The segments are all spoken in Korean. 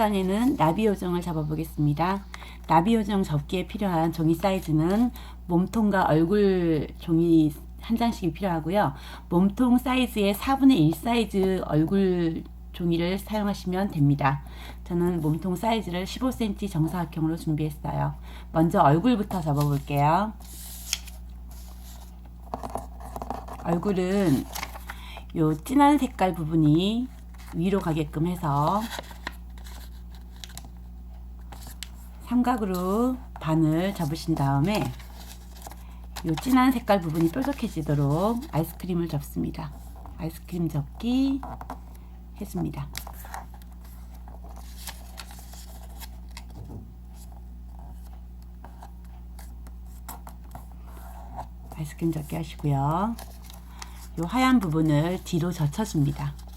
시간에는 나비 요정을 잡아보겠습니다. 나비 요정 접기에 필요한 종이 사이즈는 몸통과 얼굴 종이 한 장씩이 필요하고요. 몸통 사이즈의 4분의 1 사이즈 얼굴 종이를 사용하시면 됩니다. 저는 몸통 사이즈를 15cm 정사각형으로 준비했어요. 먼저 얼굴부터 접어볼게요. 얼굴은 요 진한 색깔 부분이 위로 가게끔 해서 삼각으로 반을 접으신 다음에 요 진한 색깔 부분이 뾰족해지도록 아이스크림을 접습니다. 아이스크림 접기 해줍니다. 아이스크림 접기 하시고요. 요 하얀 부분을 뒤로 젖혀줍니다.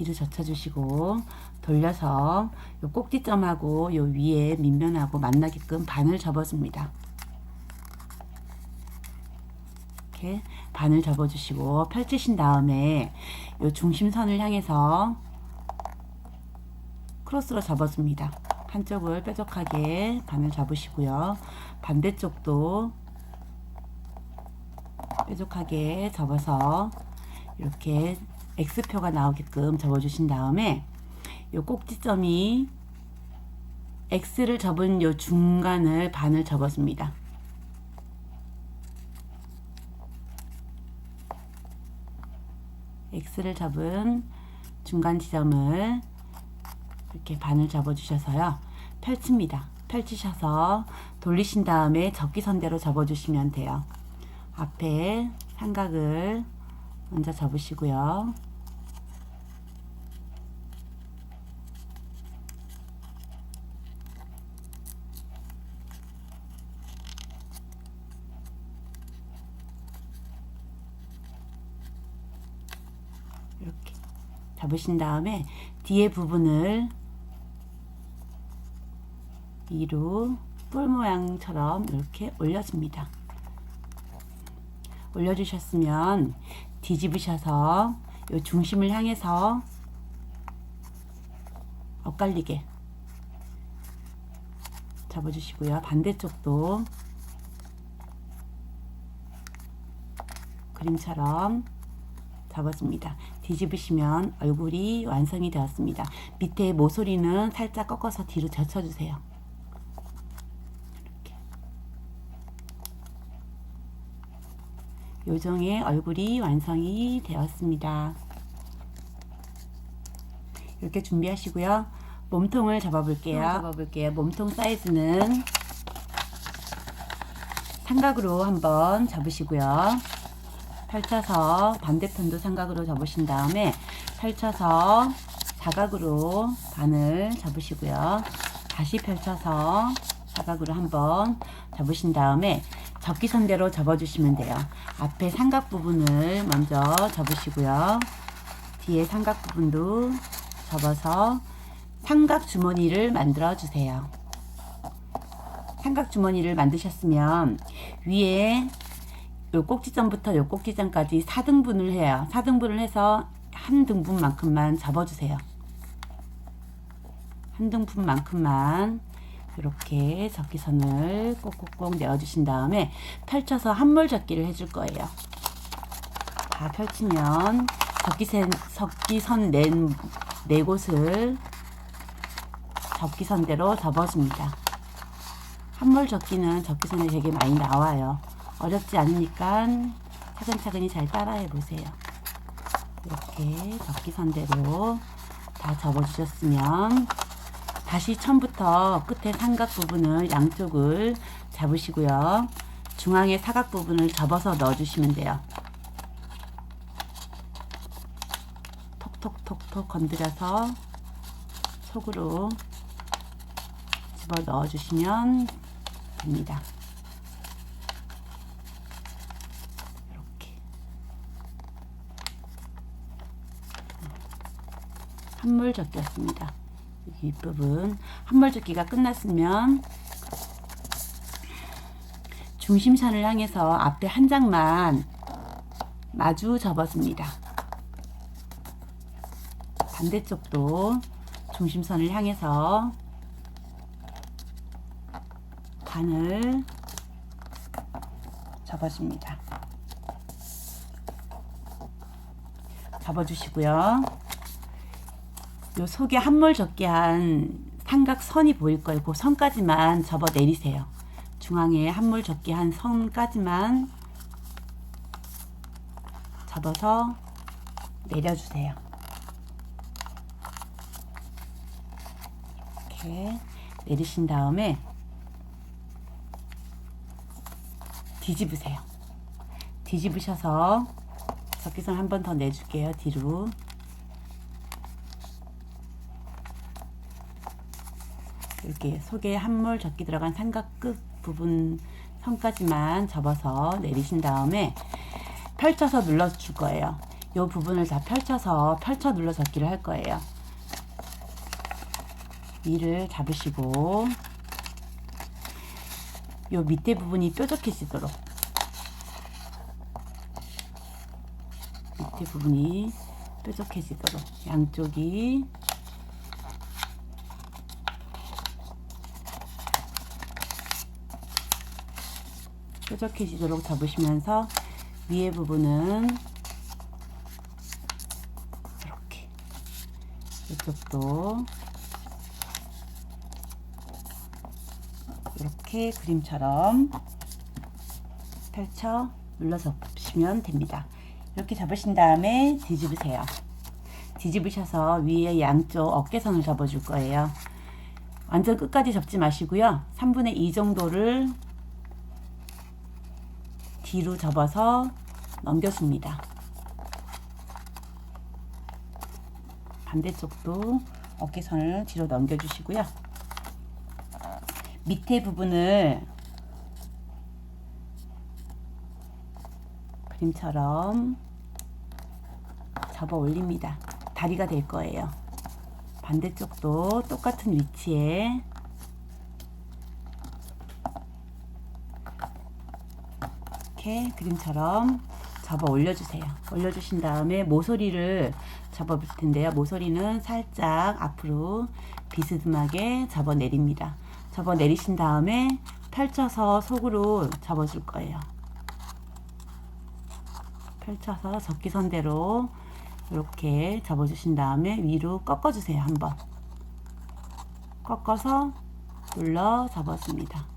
뒤로 젖혀주시고 돌려서 요 꼭지점하고 요 위에 밑면하고 만나게끔 반을 접어줍니다. 이렇게 반을 접어주시고 펼치신 다음에 요 중심선을 향해서 크로스로 접어줍니다. 한쪽을 뾰족하게 반을 접으시고요. 반대쪽도 뾰족하게 접어서 이렇게 X표가 나오게끔 접어주신 다음에 요 꼭지점이 X를 접은 요 중간을 반을 접어줍니다. X를 접은 중간 지점을 이렇게 반을 접어주셔서요. 펼칩니다. 펼치셔서 돌리신 다음에 접기선대로 접어주시면 돼요. 앞에 삼각을 먼저 접으시고요. 이렇게 잡으신 다음에 뒤에 부분을 위로 뿔 모양처럼 이렇게 올려줍니다. 올려주셨으면 뒤집으셔서 이 중심을 향해서 엇갈리게 잡아주시고요. 반대쪽도 그림처럼 잡아줍니다. 뒤집으시면 얼굴이 완성이 되었습니다. 밑에 모서리는 살짝 꺾어서 뒤로 젖혀주세요. 이렇게. 요정의 얼굴이 완성이 되었습니다. 이렇게 준비하시고요. 몸통을 잡아볼게요. 잡아볼게요. 몸통 사이즈는 삼각으로 한번 잡으시고요. 펼쳐서 반대편도 삼각으로 접으신 다음에 펼쳐서 사각으로 반을 접으시고요. 다시 펼쳐서 사각으로 한번 접으신 다음에 접기선대로 접어주시면 돼요. 앞에 삼각 부분을 먼저 접으시고요. 뒤에 삼각 부분도 접어서 삼각 주머니를 만들어 주세요. 삼각 주머니를 만드셨으면 위에 요 꼭지점부터 요 꼭지점까지 4등분을 해요. 4등분을 해서 한 등분만큼만 접어주세요. 한 등분만큼만 이렇게 접기선을 꼭꼭꼭 내어주신 다음에 펼쳐서 한물 접기를 해줄 거예요. 다 펼치면 접기선, 접기선 낸, 네 곳을 접기선대로 접어줍니다. 한물 접기는 접기선이 되게 많이 나와요. 어렵지 않으니까 차근차근히 잘 따라해 보세요. 이렇게 접기선대로 다 접어주셨으면 다시 처음부터 끝에 삼각 부분을 양쪽을 잡으시고요. 중앙에 사각 부분을 접어서 넣어주시면 돼요. 톡톡톡톡 건드려서 속으로 집어 넣어주시면 됩니다. 이렇게 한물 적기였습니다. 여기 윗부분 한물 적기가 끝났으면 중심선을 향해서 앞에 한 장만 마주 접어줍니다. 반대쪽도 중심선을 향해서 반을 접어줍니다. 접어주시고요. 요 속에 한몰 접기 한 삼각선이 보일 거예요. 그 선까지만 접어 내리세요. 중앙에 한몰 접기 한 선까지만 접어서 내려주세요. 이렇게 내리신 다음에 뒤집으세요. 뒤집으셔서 접기선 한 번 더 내줄게요. 뒤로. 이렇게 속에 한몰 접기 들어간 삼각 끝 부분 선까지만 접어서 내리신 다음에 펼쳐서 눌러줄 거예요. 이 부분을 다 펼쳐서 펼쳐 눌러 접기를 할 거예요. 위를 잡으시고 이 밑에 부분이 뾰족해지도록 밑에 부분이 뾰족해지도록 양쪽이 뾰족해지도록 잡으시면서 위에 부분은 이렇게 이쪽도 이렇게 그림처럼 펼쳐 눌러 접으시면 됩니다. 이렇게 잡으신 다음에 뒤집으세요. 뒤집으셔서 위에 양쪽 어깨선을 접어줄 거예요. 완전 끝까지 접지 마시고요. 3분의 2 정도를 뒤로 접어서 넘겨줍니다. 반대쪽도 어깨선을 뒤로 넘겨주시고요. 밑에 부분을 그림처럼 접어 올립니다. 다리가 될 거예요. 반대쪽도 똑같은 위치에 이렇게 그림처럼 접어 올려주세요. 올려주신 다음에 모서리를 접어볼 텐데요. 모서리는 살짝 앞으로 비스듬하게 접어 내립니다. 접어 내리신 다음에 펼쳐서 속으로 접어줄 거예요. 펼쳐서 접기선대로 이렇게 접어주신 다음에 위로 꺾어주세요. 한번 꺾어서 눌러 접어줍니다.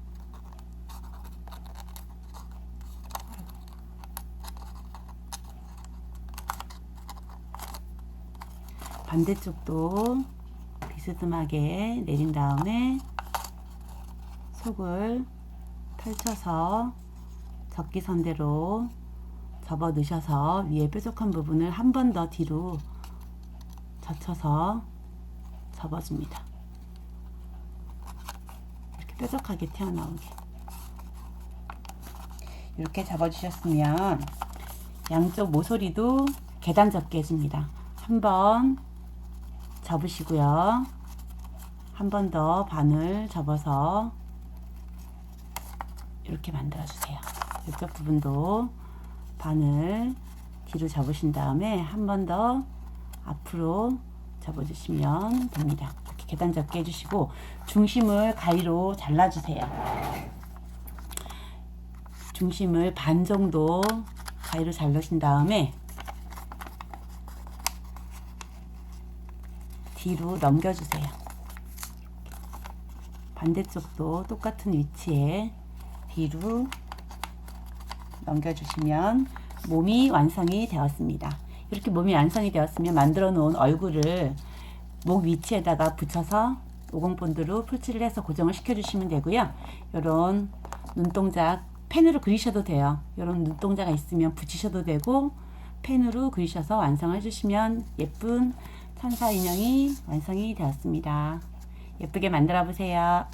반대쪽도 비스듬하게 내린 다음에 속을 펼쳐서 접기선대로 접어 넣으셔서 위에 뾰족한 부분을 한 번 더 뒤로 젖혀서 접어줍니다. 이렇게 뾰족하게 튀어나오게. 이렇게 접어주셨으면 양쪽 모서리도 계단 접기 해줍니다. 한번 접으시고요. 한 번 더 반을 접어서 이렇게 만들어 주세요. 이쪽 부분도 반을 뒤로 접으신 다음에 한 번 더 앞으로 접어주시면 됩니다. 이렇게 계단 접기 해주시고 중심을 가위로 잘라주세요. 중심을 반 정도 가위로 잘라신 다음에 뒤로 넘겨주세요. 반대쪽도 똑같은 위치에 뒤로 넘겨주시면 몸이 완성이 되었습니다. 이렇게 몸이 완성이 되었으면 만들어 놓은 얼굴을 목 위치에다가 붙여서 오공본드로 풀칠을 해서 고정을 시켜주시면 되고요. 이런 눈동자 펜으로 그리셔도 돼요. 이런 눈동자가 있으면 붙이셔도 되고 펜으로 그리셔서 완성해 주시면 예쁜 천사 인형이 완성이 되었습니다. 예쁘게 만들어 보세요.